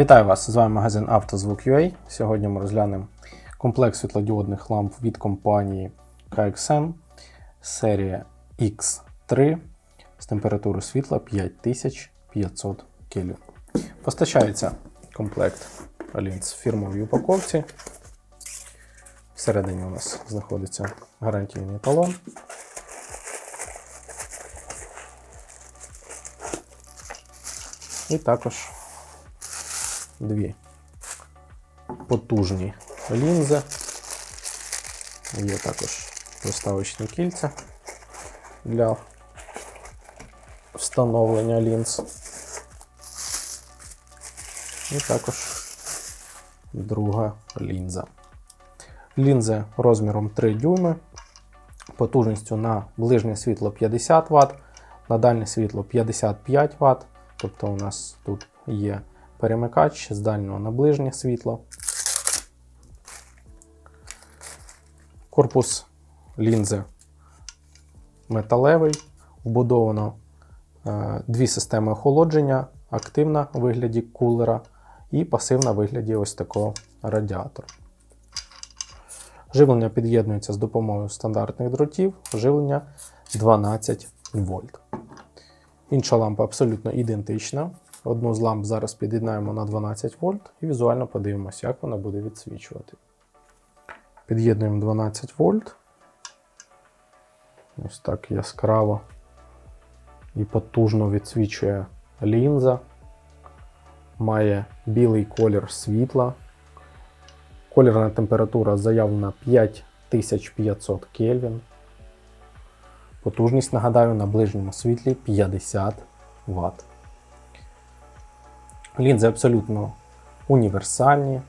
Вітаю вас! З вами магазин «Автозвук.UA». Сьогодні ми розглянемо комплект світлодіодних ламп від компанії KXM серія X3 з температурою світла 5500 кельвін. Постачається комплект лінз в фірмовій упаковці. Всередині у нас знаходиться гарантійний талон. І також дві потужні лінзи. Є також доставочні кільця для встановлення лінз. І також друга лінза. Лінзи розміром 3 дюйми, потужністю на ближнє світло 50 Вт, на дальнє світло 55 Вт. Тобто у нас тут є перемикач з дальнього на ближнє світло. Корпус лінзи металевий, вбудовано е, дві системи охолодження, активна у вигляді кулера і пасивна в вигляді ось такого радіатора. Живлення під'єднується з допомогою стандартних дротів, живлення 12 вольт. Інша лампа абсолютно ідентична. Одну з ламп зараз під'єднаємо на 12 вольт і візуально подивимося, як вона буде відсвічувати. Під'єднуємо 12 вольт. Ось так яскраво і потужно відсвічує лінза. Має білий колір світла. Колірна температура заявлена 5500 Кельвін. Потужність, нагадаю, на ближньому світлі 50 Вт. Лінзи абсолютно універсальні,